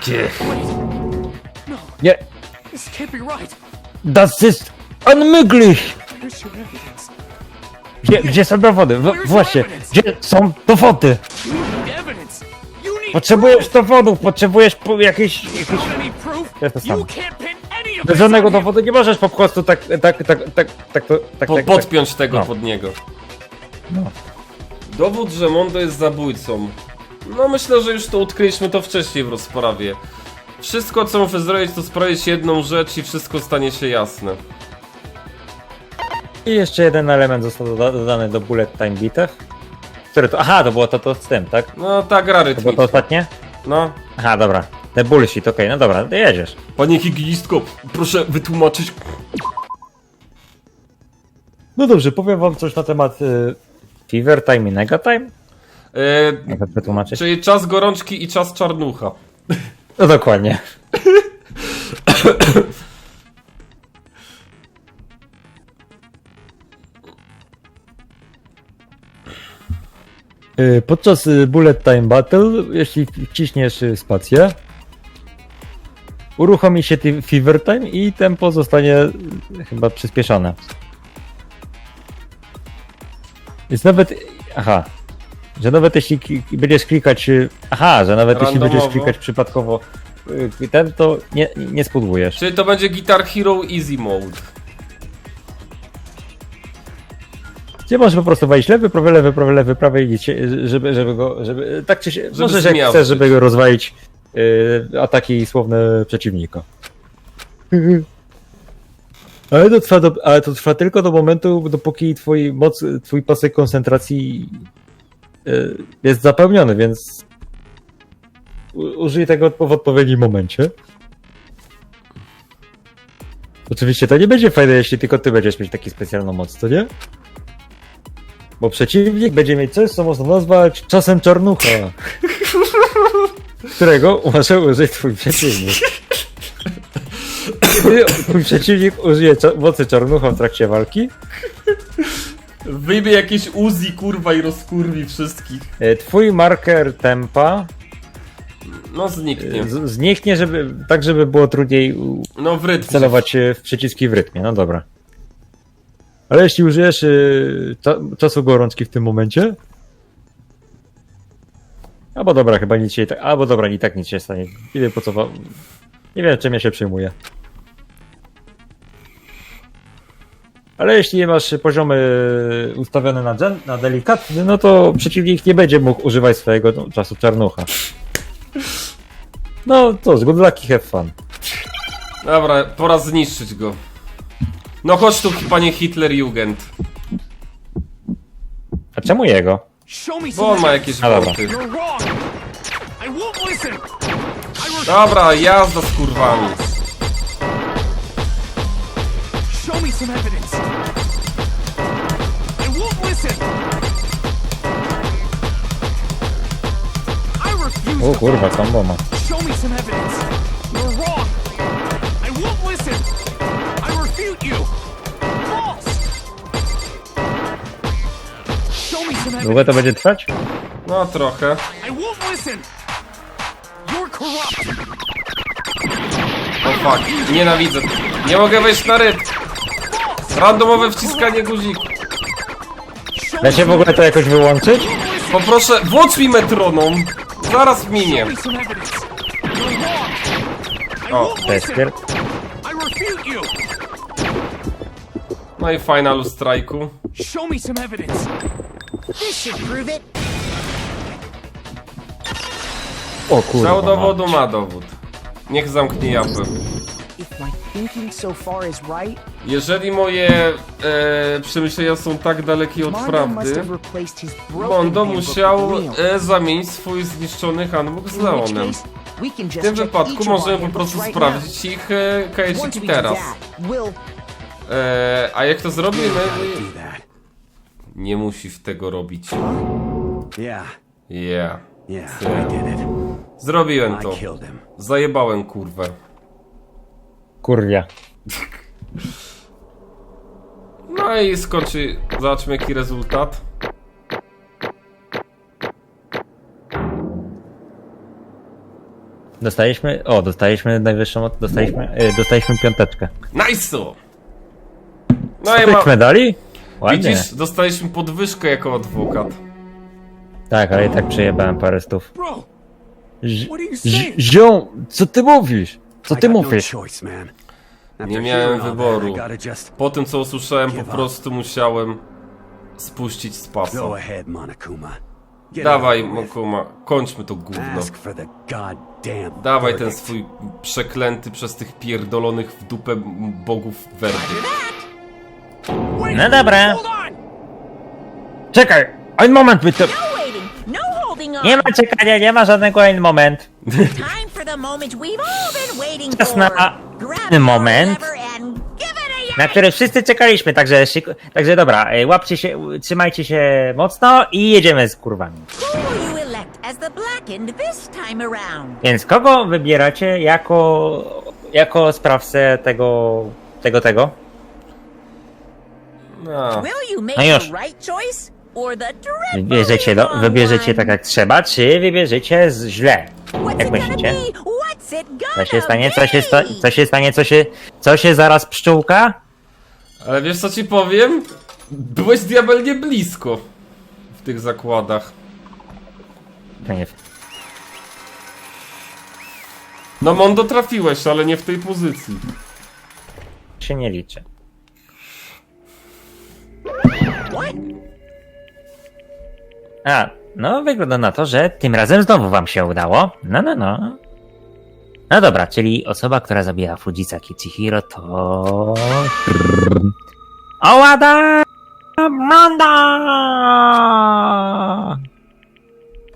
Gdzie? Nie, das ist unmöglich! Gdzie, gdzie są dowody? W, właśnie, gdzie są dowody? Potrzebujesz dowodów, potrzebujesz po, jakieś... jakieś... proof. Without any proof, Ja to samo. Bez żadnego dowodu nie możesz po prostu tak, tak, tak, tak, tak, to, tak, Po, tak, tak. podpiąć tego No. pod niego. No. Dowód, że Mondo jest zabójcą. No myślę, że już to odkryliśmy to wcześniej w rozprawie. Wszystko co muszę zrobić to sprawić jedną rzecz i wszystko stanie się jasne. I jeszcze jeden element został doda- dodany do bullet time bitew. Który to... Aha, to było to, to z tym, tak? No ta gra To było to ostatnie? No. Aha, dobra. Te bullshit, okej, no dobra, to jedziesz. Panie higienistko, proszę wytłumaczyć. No dobrze, powiem wam coś na temat y, Fever Time i Nega Time. Przetłumaczyć? czyli czas gorączki i czas czarnucha. No dokładnie. Y, Podczas y, Bullet Time Battle, jeśli wciśniesz y, spację, uruchomi się Fever Time i tempo zostanie chyba przyspieszone. Więc nawet. Aha. Że nawet jeśli będziesz klikać. y, Aha, że nawet jeśli będziesz Randomowo. klikać przypadkowo y, ten, to nie, nie spudłujesz. Czyli to będzie Guitar Hero Easy Mode. Gdzie możesz po prostu wejść lewy, prawy, lewy, prawy, lewy, prawy i żeby, żeby go, żeby, tak czy się, Żeby możesz jak chcesz, żeby go rozwalić y, ataki słowne przeciwnika. Ale to, trwa do, ale to trwa tylko do momentu, dopóki twój moc, twój pasek koncentracji y, jest zapełniony, więc użyj tego w odpowiednim momencie. Oczywiście to nie będzie fajne, jeśli tylko ty będziesz mieć taką specjalną moc, to nie? Bo przeciwnik będzie mieć coś, co można nazwać czasem czarnucha. którego może użyć twój przeciwnik. Gdy twój przeciwnik użyje mocy czarnucha w trakcie walki, Wyjmie jakieś Uzi kurwa i rozkurwi wszystkich. e, twój marker tempa No zniknie. e, z- zniknie, żeby, tak żeby było trudniej u- No w rytmie. celować e, w przyciski w rytmie. No dobra. Ale jeśli użyjesz y, cza- czasu gorączki w tym momencie. Albo dobra, chyba nic się i tak. Albo dobra, i tak nic się stanie. Nie wiem po co. wa- Nie wiem czym ja się przejmuję. Ale jeśli masz poziomy ustawione na, gen, na delikatny, no to przeciwnik nie będzie mógł używać swojego no, czasu czarnucha. No to z good luck i have fun. Dobra, pora zniszczyć go. No chodź tu, panie Hitler-Jugend. A czemu jego? Bo on ma jakieś A, dobra. refuse. Dobra, jazda z kurwami. Show me some evidence. False. Show me some Długo to będzie trwać? No trochę. O fuck, nienawidzę. Nie mogę wejść na rytm. Randomowe wciskanie guzików. Da się w ogóle to jakoś wyłączyć? Poproszę, włącz mi metronom. Zaraz minie. O, you. No i finalu strajku. Show me some evidence. This should prove it. O kurwa. Chciał ma. dowodu, ma dowód. Niech zamknie japę. Jeżeli moje e, przemyślenia są tak dalekie od prawdy, have replaced his broken Mondo musiał e, zamienić swój zniszczony handbook z Leonem. case, we can just W tym wypadku możemy po prostu sprawdzić ich e, do teraz. E, a jak to zrobimy? that. Nie musisz tego robić. Yeah, Yeah. yeah, I did it. Zrobiłem I to. killed him. Zajebałem kurwę. Kurwia. No i skończy. Zobaczmy jaki rezultat. Dostaliśmy, o, dostaliśmy najwyższą, od- dostaliśmy, e, dostaliśmy piąteczkę. Nice! No i ma... medali? Ładnie. Widzisz, dostaliśmy podwyżkę jako adwokat. Tak, ale i tak przejebałem parę stów. Bro, Ż- what are you ż- saying? Ziom, co ty mówisz? Co ty no mówisz? Nie miałem wyboru. Po tym co usłyszałem, po prostu musiałem spuścić z pasa. Dawaj. Mokuma, kończmy to gówno. Dawaj ten swój przeklęty przez tych pierdolonych w dupę bogów werdykt. No dobra. Czekaj, ein moment bitte. No no. Nie ma czekania, nie ma żadnego ein moment. Time for the moment we've all been waiting Czas for. na ten moment. Na który wszyscy czekaliśmy, także szyku... Także dobra, e, łapcie się, trzymajcie się mocno i jedziemy z kurwami. Who will you elect as the blackened this time around? Więc kogo wybieracie jako, jako sprawcę tego, tego, tego? No. No już. Wybierzecie, do, wybierzecie tak jak trzeba, czy wybierzecie z źle? What's Jak it gonna myślicie? be? What's it gonna Co się stanie? Co się, sta, be? co się stanie? Co się, co się zaraz pszczółka? Ale wiesz co ci powiem? Byłeś diabelnie blisko w tych zakładach. Nie, No Mondo trafiłeś, ale nie w tej pozycji. się nie liczy. What? A, no wygląda na to, że tym razem znowu wam się udało. No, no, no. No dobra, czyli osoba, która zabija Fujisa Kichihiro to... Owada Manda!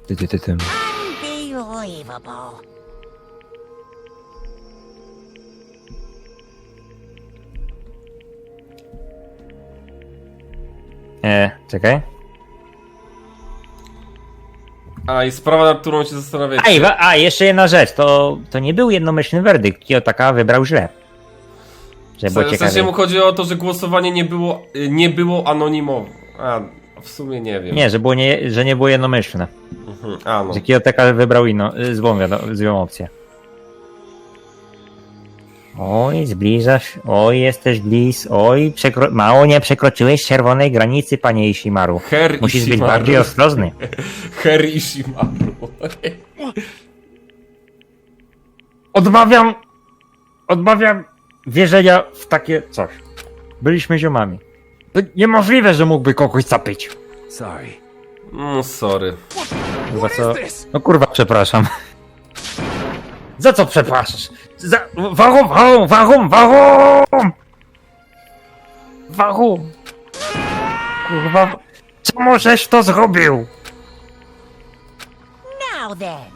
Ty, ty, ty, ty. Unbelievable. E, czekaj. A i sprawa, nad którą się zastanawiacie. A, i, wa- a, jeszcze jedna rzecz, to, to nie był jednomyślny werdykt. Kiyotaka wybrał źle. Żeby było W sensie ciekawie. mu chodzi o to, że głosowanie nie było, nie było anonimowe. A, w sumie nie wiem. Nie, że, było nie, że nie było jednomyślne. Mhm. A, no. Że Kiyotaka wybrał inną, y, złą, wiado- złą opcję. Oj, zbliżasz, oj, jesteś bliz, oj, przekro- mało nie przekroczyłeś czerwonej granicy, panie Ishimaru. Her Musisz być Ishimaru. bardziej ostrożny. Harry Ishimaru. Odmawiam, odmawiam wierzenia w takie coś. Byliśmy ziomami. To niemożliwe, że mógłby kogoś zapyć. Sorry. No, sorry. What co? No kurwa, przepraszam. Za co przepraszasz? Za... Warum, warum, warum, warum? Warum? Kurwa, czemu żeś to zrobił? Now then.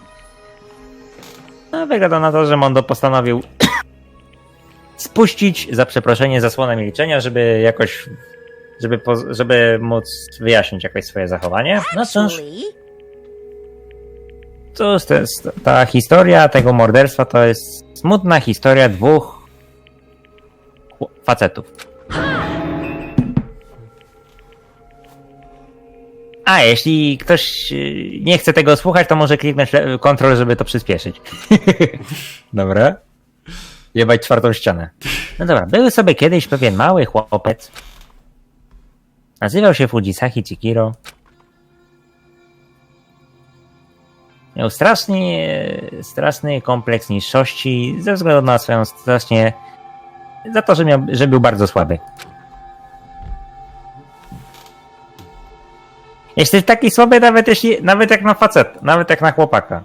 No, wygląda na to, że Mondo postanowił spuścić za przeproszenie zasłonę milczenia, żeby jakoś, żeby, żeby móc wyjaśnić jakoś swoje zachowanie. No cóż, Actually, cóż to jest, ta historia tego morderstwa to jest smutna historia dwóch facetów. A, jeśli ktoś y, nie chce tego słuchać, to może kliknąć kontrol, żeby to przyspieszyć. Dobra. Jebać czwartą ścianę. No dobra, był sobie kiedyś pewien mały chłopiec. Nazywał się Fujisaki Chikiro. Miał strasznie, straszny kompleks niższości ze względu na swoją strasznie... za to, że, miał, że był bardzo słaby. Jesteś taki słaby nawet jeśli, nawet jak na facet, nawet jak na chłopaka.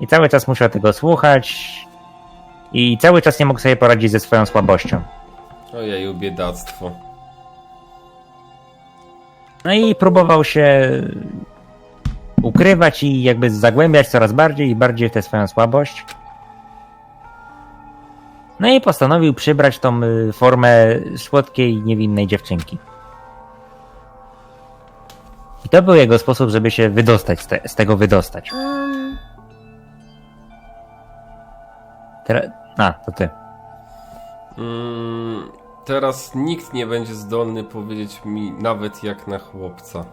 I cały czas musiał tego słuchać i cały czas nie mógł sobie poradzić ze swoją słabością. Ojeju, biedactwo. No i próbował się ukrywać i jakby zagłębiać coraz bardziej i bardziej tę swoją słabość. No i postanowił przybrać tą y, formę słodkiej, niewinnej dziewczynki. I to był jego sposób, żeby się wydostać, z, te, z tego wydostać. um, Teraz... A, to ty. Mm, teraz nikt nie będzie zdolny powiedzieć mi nawet jak na chłopca.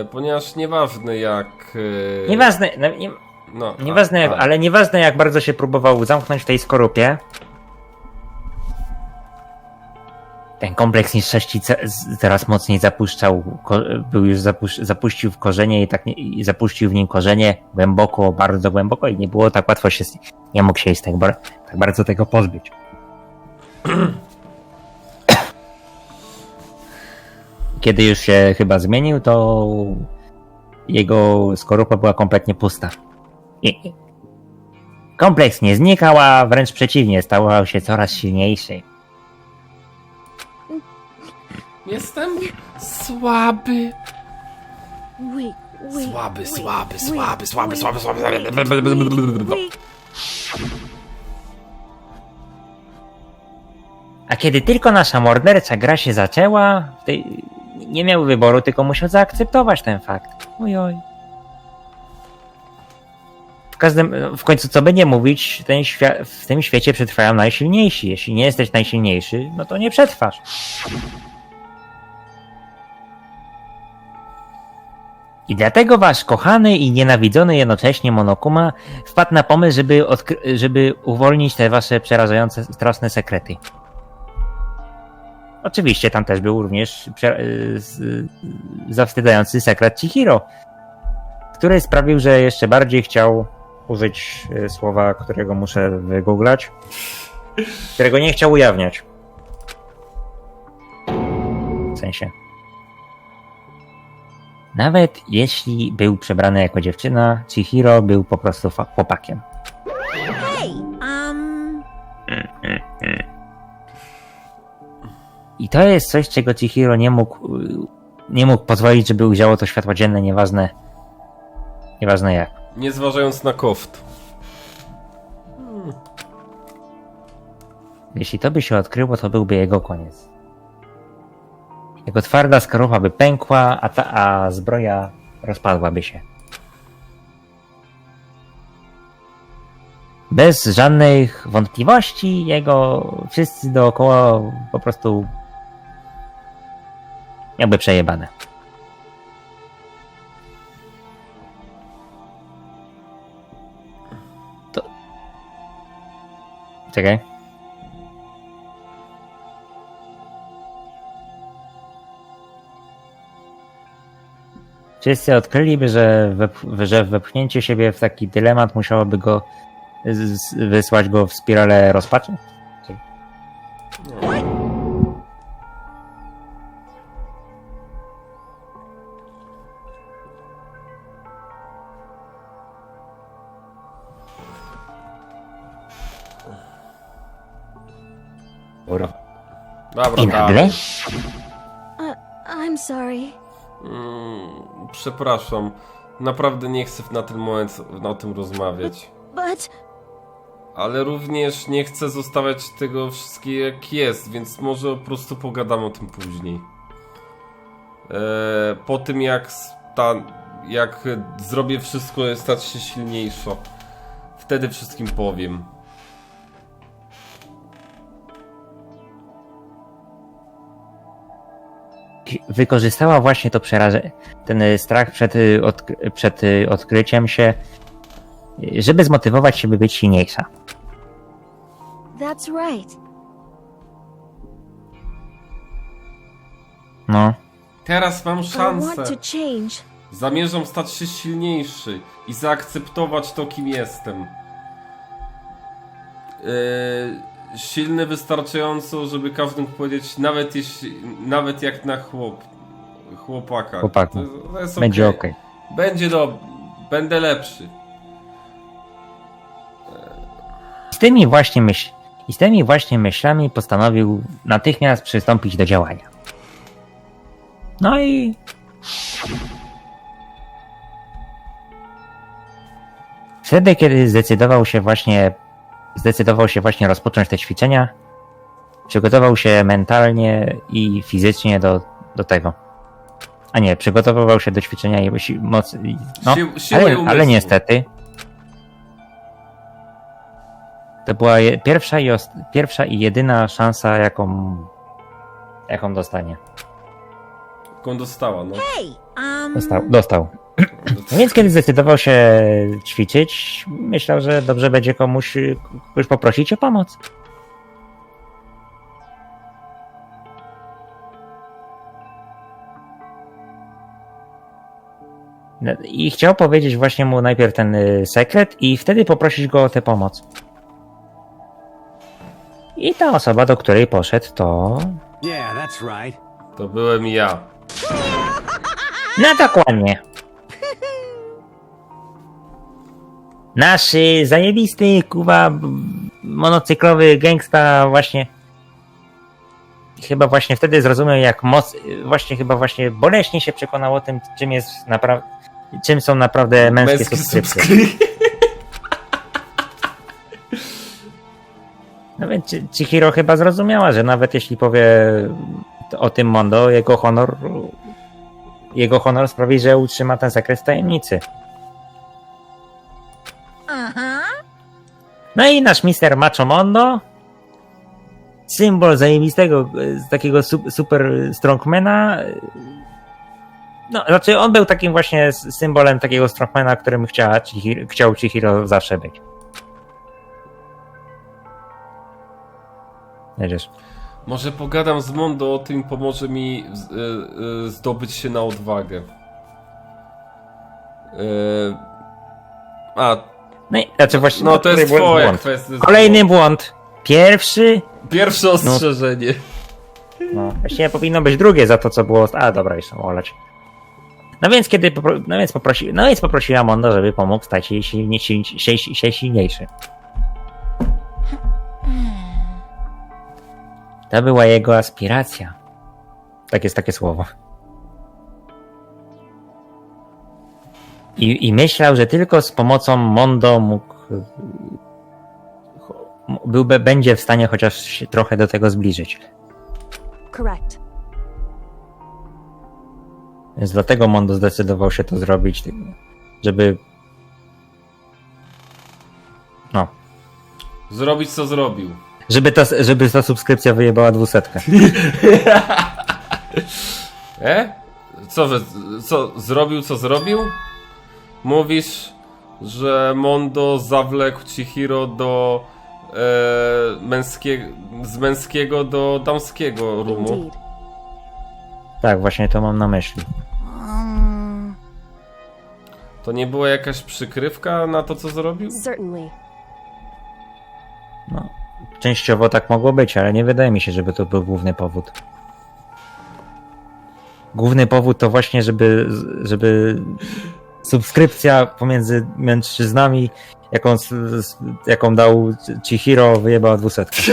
E, ponieważ nieważne jak... E, Nieważne, no, nie, No, a- Nieważne, jak, a- ale nieważne jak bardzo się próbował zamknąć w tej skorupie. Ten kompleks niższości ce- z- coraz mocniej zapuszczał, był już zapusz, zapuścił w korzenie i tak nie, i zapuścił w nim korzenie głęboko, bardzo głęboko i nie było tak łatwo się, nie mógł się tak, tak bardzo tego pozbyć. Kiedy już się chyba zmienił, to jego skorupa była kompletnie pusta. I- Kompleks nie znikał, a wręcz przeciwnie, stał się coraz silniejszy. Jestem słaby. Słaby, słaby, słaby, słaby, słaby, słaby. wait. A kiedy tylko nasza mordercza gra się zaczęła, w tej... nie miał wyboru, tylko musiał zaakceptować ten fakt. Ojoj. W każdym, w końcu co by nie mówić, ten w tym świecie przetrwają najsilniejsi. Jeśli nie jesteś najsilniejszy, no to nie przetrwasz. I dlatego wasz kochany i nienawidzony jednocześnie Monokuma wpadł na pomysł, żeby, żeby uwolnić te wasze przerażające, straszne sekrety. Oczywiście tam też był również y, z- zawstydzający sekret Chihiro, który sprawił, że jeszcze bardziej chciał użyć y, słowa, którego muszę wygooglać, którego nie chciał ujawniać. W sensie. Nawet jeśli był przebrany jako dziewczyna, Chihiro był po prostu chłopakiem. Hey, um, I to jest coś, czego Chihiro nie mógł, nie mógł pozwolić, żeby ujrzało to światło dzienne, nieważne, nieważne jak. Nie zważając na koft. Jeśli to by się odkryło, to byłby jego koniec. Jego twarda skorupa by pękła, a, ta, a zbroja rozpadłaby się. Bez żadnych wątpliwości, jego wszyscy dookoła po prostu jakby przejebane. To... Czekaj. Wszyscy odkryliby, że, wep- że wepchnięcie siebie w taki dylemat musiałoby go wysłać go w spiralę rozpaczy? Dobra, I dalej. nagle? I'm sorry. Mm, przepraszam. Naprawdę nie chcę na ten moment o tym rozmawiać. But Ale również nie chcę zostawiać tego wszystkiego jak jest, więc może po prostu pogadam o tym później. Eee, po tym jak sta, jak zrobię wszystko, stać się silniejszo. Wtedy wszystkim powiem. Wykorzystała właśnie to przeraże, ten y, strach przed, y, odk- przed y, odkryciem się, żeby zmotywować się, by być silniejsza. that's right. No, Teraz mam szansę. Zamierzam stać się silniejszy i zaakceptować to, kim jestem. Yy, silny wystarczająco, żeby każdy mógł powiedzieć, nawet jeśli, nawet jak na chłop, chłopaka. Chłopaku. To, to jest będzie okej. ok. Będzie do, będę lepszy. Z tymi właśnie myśl, i z tymi właśnie myślami postanowił natychmiast przystąpić do działania. No i wtedy, kiedy zdecydował się właśnie zdecydował się właśnie rozpocząć te ćwiczenia, przygotował się mentalnie i fizycznie do, do tego. A nie, przygotowywał się do ćwiczenia i si- mocy. No, siły ale, ale niestety. To była je, pierwsza, i pierwsza i jedyna szansa, jaką, jaką dostanie. Jaką dostała, no. hey, um, Dostał. Dostał. Więc kiedy zdecydował się ćwiczyć, myślał, że dobrze będzie komuś kogoś poprosić o pomoc. No, I chciał powiedzieć właśnie mu najpierw ten y, sekret i wtedy poprosić go o tę pomoc. I ta osoba, do której poszedł, to... Yeah, that's right. To byłem ja. No dokładnie. Nasz y, zajebisty, kuwa, monocyklowy gangsta właśnie chyba właśnie wtedy zrozumiał, jak moc, właśnie chyba właśnie boleśnie się przekonał o tym, czym jest naprawdę, czym są naprawdę męskie, Męskie subskrypcje. subskrypcje. No więc Chi- Chihiro chyba zrozumiała, że nawet jeśli powie o tym Mondo, jego honor jego honor sprawi, że utrzyma ten w tajemnicy. No i nasz mister Macho Mondo, symbol zajebistego, e, z takiego su- super strongmana. e, No, znaczy on był takim właśnie symbolem takiego strongmana, którym chciała Chihiro, chciał Chihiro zawsze być. Jedziesz. Może pogadam z Mondo o tym, pomoże mi y, y, zdobyć się na odwagę. A, No i znaczy właśnie. no to jest twoja błąd. kwestia. Kolejny błąd. Pierwszy. Pierwsze ostrzeżenie. No, właściwie powinno być drugie za to, co było. A dobra, już olać. No więc kiedy popro... no więc poprosi... no więc poprosiła Mondo, żeby pomógł stać się silnie... sil... się... się silniejszy. To była jego aspiracja. Tak jest takie słowo. I, I myślał, że tylko z pomocą Mondo mógł. Byłby, będzie w stanie chociaż się trochę do tego zbliżyć. Correct. Więc dlatego Mondo zdecydował się to zrobić, żeby. No. Zrobić co zrobił. Żeby ta, żeby ta subskrypcja wyjebała dwusetkę. E? Co, że, co, zrobił co zrobił? Mówisz, że Mondo zawlekł Chihiro do e, męskiego, z męskiego do damskiego rumu. Tak, właśnie to mam na myśli. Um, To nie była jakaś przykrywka na to, co zrobił? Certainly. No. Częściowo tak mogło być, ale nie wydaje mi się, żeby to był główny powód. Główny powód to właśnie, żeby, żeby subskrypcja pomiędzy mężczyznami, jaką, jaką dał Chihiro, wyjebała dwusetkę.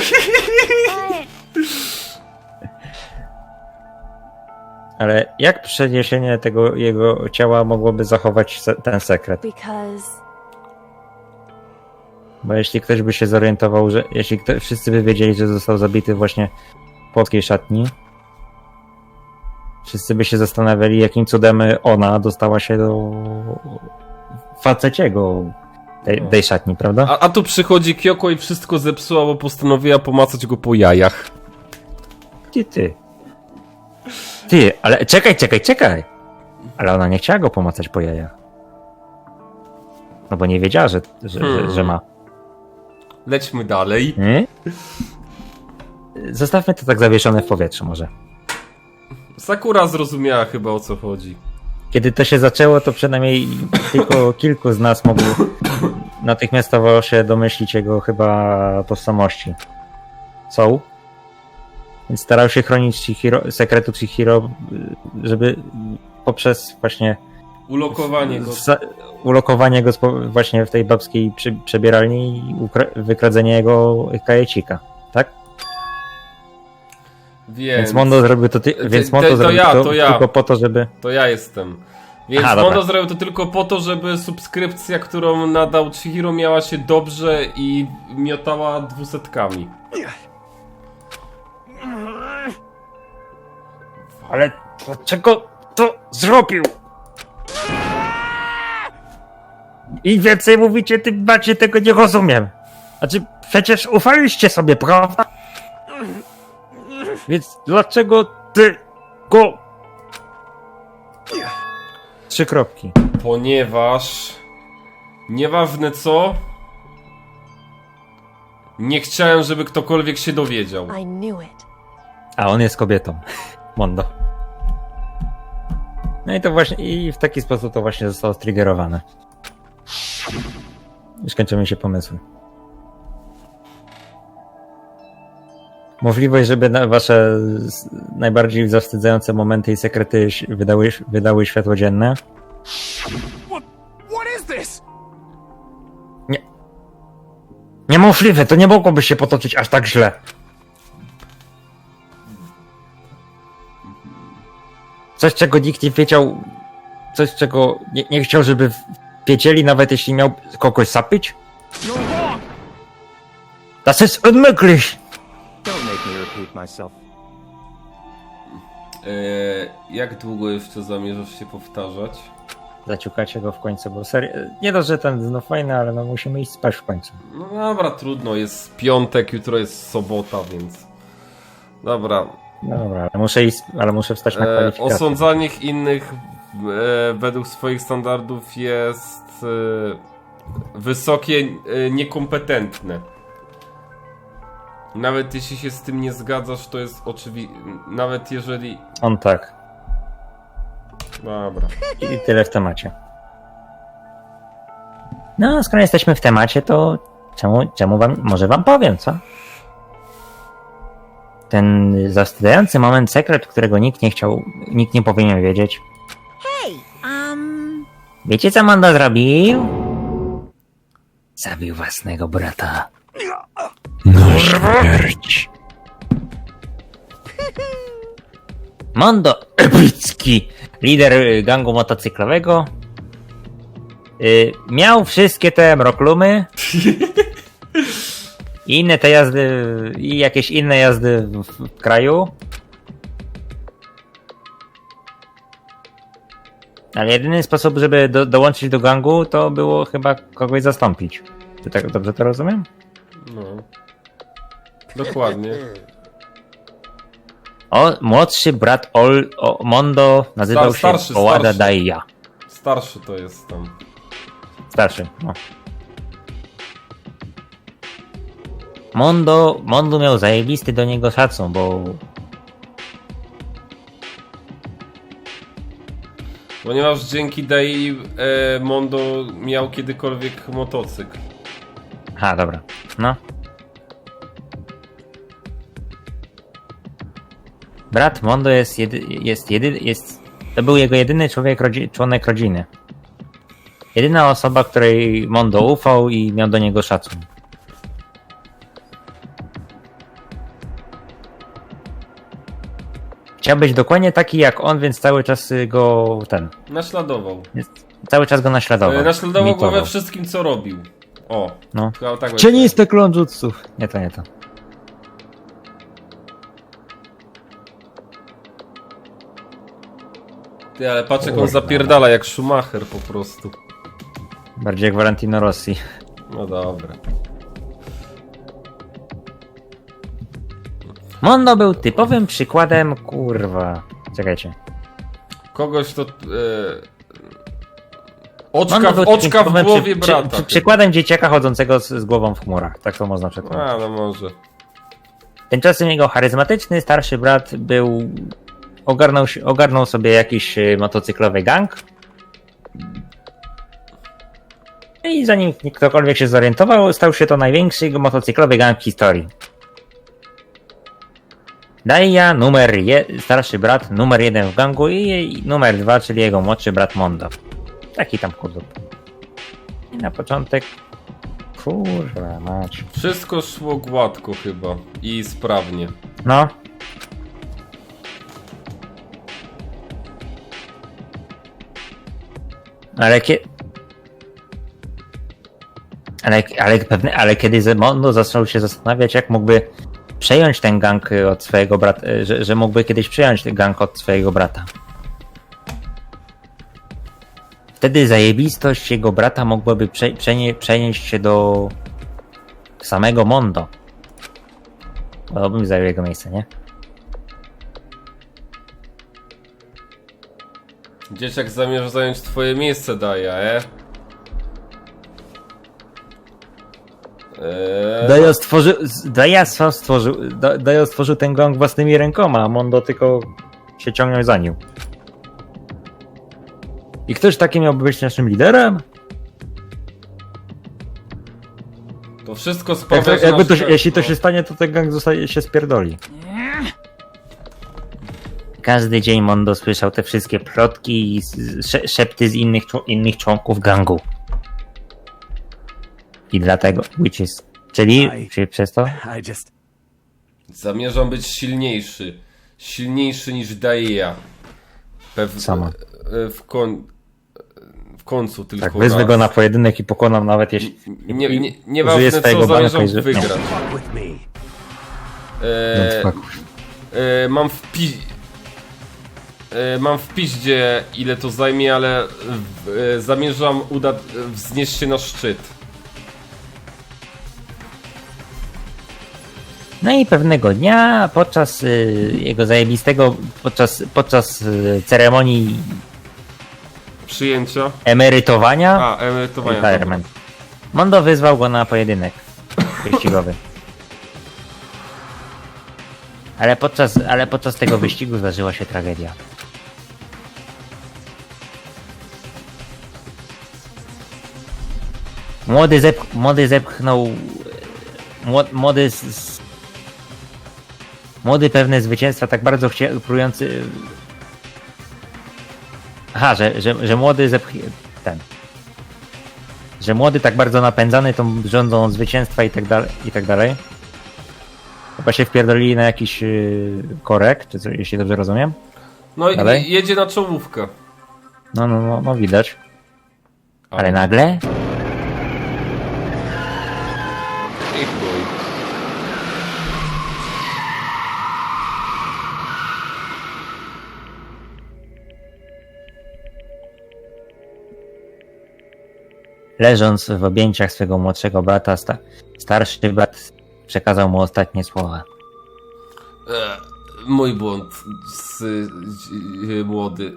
Ale jak przeniesienie tego jego ciała mogłoby zachować ten sekret? Bo jeśli ktoś by się zorientował, że jeśli kto, wszyscy by wiedzieli, że został zabity właśnie w płotkiej szatni, wszyscy by się zastanawiali, jakim cudem ona dostała się do faceciego tej, tej szatni, prawda? A, a tu przychodzi Kyoko i wszystko zepsuła, bo postanowiła pomacać go po jajach. Ty, ty. Ty, ale czekaj, czekaj, czekaj. Ale ona nie chciała go pomacać po jajach. No bo nie wiedziała, że, że, że, że ma. Lećmy dalej. Nie? Zostawmy to tak zawieszone w powietrzu może. Sakura zrozumiała chyba o co chodzi. Kiedy to się zaczęło, to przynajmniej tylko kilku z nas mogło natychmiastowo się domyślić jego chyba tożsamości. Są. Więc starał się chronić Chihiro, sekretu Chihiro, żeby poprzez właśnie Ulokowanie go. ulokowanie go właśnie w tej babskiej przy, przebieralni i wykradzenie jego kajecika. Więc, Więc Mondo zrobił to, ty- więc Mondo to zrobił ja, to, to ja. tylko po to, żeby to ja jestem. Więc Aha, Mondo dobra. zrobił to tylko po to, żeby subskrypcja, którą nadał Chihiro miała się dobrze i miotała dwusetkami. Ale dlaczego to zrobił? Im więcej mówicie, tym bardziej tego nie rozumiem. Znaczy, przecież ufaliście sobie, prawda? Więc dlaczego ty go... Trzy kropki. Ponieważ... Nieważne co... Nie chciałem, żeby ktokolwiek się dowiedział. I knew it. A on jest kobietą. Mondo. No i to właśnie, i w taki sposób to właśnie zostało striggerowane. Już kończymy się pomysły. Możliwość, żeby wasze najbardziej zawstydzające momenty i sekrety wydały, wydały światło dzienne. This? Niemożliwe, to nie mogłoby się potoczyć aż tak źle. Coś, czego nikt nie wiedział, coś, czego nie, nie chciał, żeby wiedzieli, nawet jeśli miał kogoś sapyć? Das ist unmöglich! Don't make me repeat myself. Eee, jak długo jeszcze zamierzasz się powtarzać? Zaciukacie go w końcu, bo serio, nie dość, że ten znów fajny, ale no musimy iść spać w końcu. No dobra, trudno, jest piątek, jutro jest sobota, więc... Dobra, No dobra, ale muszę iść, ale muszę wstać na e, kwalifikację. osądzanie innych e, według swoich standardów jest e, wysokie, e, niekompetentne. Nawet jeśli się z tym nie zgadzasz, to jest oczywiste. Nawet jeżeli... On tak. Dobra. I tyle w temacie. No, skoro jesteśmy w temacie, to czemu, czemu wam, może wam powiem, co? Ten zawstydzający moment, sekret, którego nikt nie chciał, nikt nie powinien wiedzieć. Hey, um, Wiecie, co Mondo zrobił? Zabił własnego brata. Na śmierć. Mondo Epicki, lider y, gangu motocyklowego, y, miał wszystkie te mroklumy i inne te jazdy, i jakieś inne jazdy w, w kraju. Ale jedyny sposób, żeby do, dołączyć do gangu, to było chyba kogoś zastąpić. Czy tak dobrze to rozumiem? No. Dokładnie. O, młodszy brat Ol, o, Mondo nazywał Star- starszy, się starszy. Daija. Starszy to jest tam. Starszy, no. Mondo, Mondo miał zajebisty do niego szacun, bo Ponieważ dzięki Dei e, Mondo miał kiedykolwiek motocykl. Ha, dobra. No. Brat Mondo jest jedy, jest jedy, jest to był jego jedyny człowiek, rodzi, członek rodziny. Jedyna osoba, której Mondo ufał i miał do niego szacun. Chciał być dokładnie taki jak on, więc cały czas go ten. Naśladował. Cały czas go naśladował. E, naśladował go we wszystkim co robił. O. No. Tak. Cieniste klon jutsów. Nie to, nie to. Ty, ale patrz jak on zapierdala jak Schumacher po prostu. Bardziej jak Valentino Rossi. No dobra. Mondo był typowym przykładem, kurwa. Czekajcie. Kogoś to... E, oczka, Mondo w, był oczka w typowym głowie przy, brata. Przy, przy, przykładem dzieciaka chodzącego z, z głową w chmurach. Tak to można przetłumaczyć. A, no może. Tymczasem jego charyzmatyczny starszy brat był. Ogarnął, ogarnął sobie jakiś y, motocyklowy gang. I zanim ktokolwiek się zorientował, stał się to największy motocyklowy gang w historii. Daija, numer je, starszy brat, numer jeden w gangu i numer dwa, czyli jego młodszy brat Mondo. Taki tam kurde. I na początek. Kurwa mać. Wszystko szło gładko chyba. I sprawnie. No. Ale kie... Ale, ale, pewne, ale kiedy Mondo zaczął się zastanawiać, jak mógłby przejąć ten gang od swojego brata, że, że mógłby kiedyś przejąć ten gang od swojego brata. Wtedy zajebistość jego brata mogłaby prze, przenie, przenieść się do samego Mondo. Bo bym zajął jego miejsce, nie? Dzieciak zamierza zająć twoje miejsce, Daja, e? Eee, Daja stworzył, Daja sam stworzył, Da- Daja stworzył ten gang własnymi rękoma, a Mondo tylko się ciągnął za nim. I ktoś taki miałby być naszym liderem? to wszystko Jak sprawia, że jakby to, nasz jeśli to się stanie, to ten gang zostaje, się spierdoli. Każdy dzień Mondo słyszał te wszystkie plotki i szepty z innych, innych członków gangu. I dlatego, which is, czyli, Aj. czyli przez to? I just. Zamierzam być silniejszy. Silniejszy niż Daia. Pew... Sama. e, W, koń... w końcu tylko Tak, wezmę raz. go na pojedynek i pokonam nawet jeśli... Nie, nie, użyję nieważne swojego co, zamierzam i że- wygrać. Fuck with me. E, No, e, mam w pi... E, mam w piździe ile to zajmie, ale e, zamierzam uda... wznieść się na szczyt. No i pewnego dnia podczas y, jego zajebistego, podczas, podczas ceremonii Przyjęcia. emerytowania, A, emerytowania. retirement, Mondo wyzwał go na pojedynek wyścigowy. Ale podczas, ale podczas tego wyścigu zdarzyła się tragedia. Młody, zep, młody zepchnął. mło- Młody. s- s- Młody pewne zwycięstwa tak bardzo chcia, próbujący. Aha, że, że, że młody zepch... ten. Że młody tak bardzo napędzany tą rządzą zwycięstwa i tak dalej, i tak dalej. Chyba się wpierdolili na jakiś yy, korek, czy co, jeśli dobrze rozumiem. No i jedzie na czołówkę. No, no, no, no widać. Ale nagle Leżąc w objęciach swego młodszego brata, sta starszy brat przekazał mu ostatnie słowa. E, mój błąd, z, z, młody.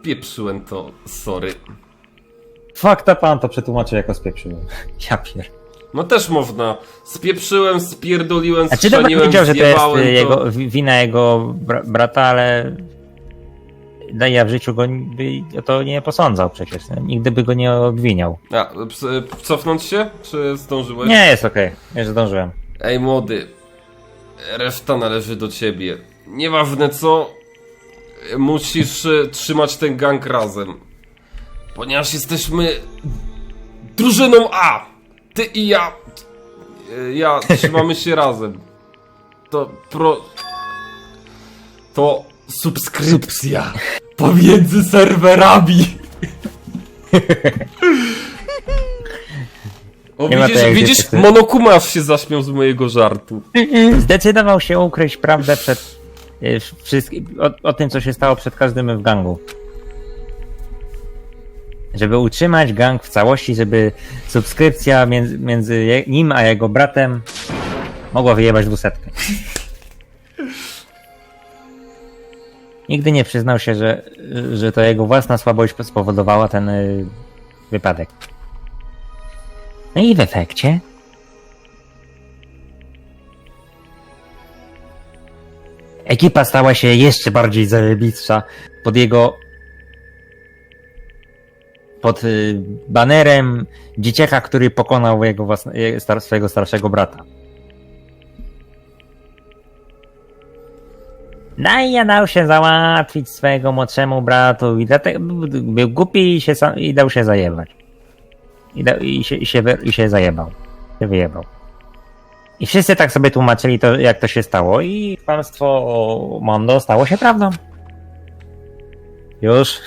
Spieprzyłem to, sorry. Fakta pan to przetłumaczy jako spieprzyłem. Ja pier... No też można. Spieprzyłem, spierdoliłem, A czy dobra strzeliłem, wiedział, że to jest jego, wi- wina jego bra brata, ale ja w życiu go by o to nie posądzał przecież. No, Nigdy by go nie obwiniał. A, ps- cofnąć się? Czy zdążyłeś? Nie, jest okej. Nie zdążyłem. Ej, młody. Reszta należy do ciebie. Nieważne co, musisz e, trzymać ten gang razem. Ponieważ jesteśmy drużyną A. Ty i ja. E, Ja trzymamy się razem. To pro. To subskrypcja pomiędzy serwerami. O, Nie ma widzisz, jak widzisz monokumasz się zaśmiał z mojego żartu. Zdecydował się ukryć prawdę przed y, wszystkim, o, o tym, co się stało przed każdym w gangu. Żeby utrzymać gang w całości, żeby subskrypcja między, między je- nim a jego bratem mogła wyjebać dwusetkę. Nigdy nie przyznał się, że, że to jego własna słabość spowodowała ten y, wypadek. No i w efekcie Ekipa stała się jeszcze bardziej zajebistsza pod jego. pod y, banerem dzieciaka, który pokonał jego własne, star, swojego starszego brata. No i ja dał się załatwić swojego młodszemu bratu i dlatego był głupi i, się, i dał się zajebać. I, da, i, się, i, się, I się zajebał. Się wyjebał. I wszyscy tak sobie tłumaczyli to, jak to się stało i kłamstwo Mondo stało się prawdą. Już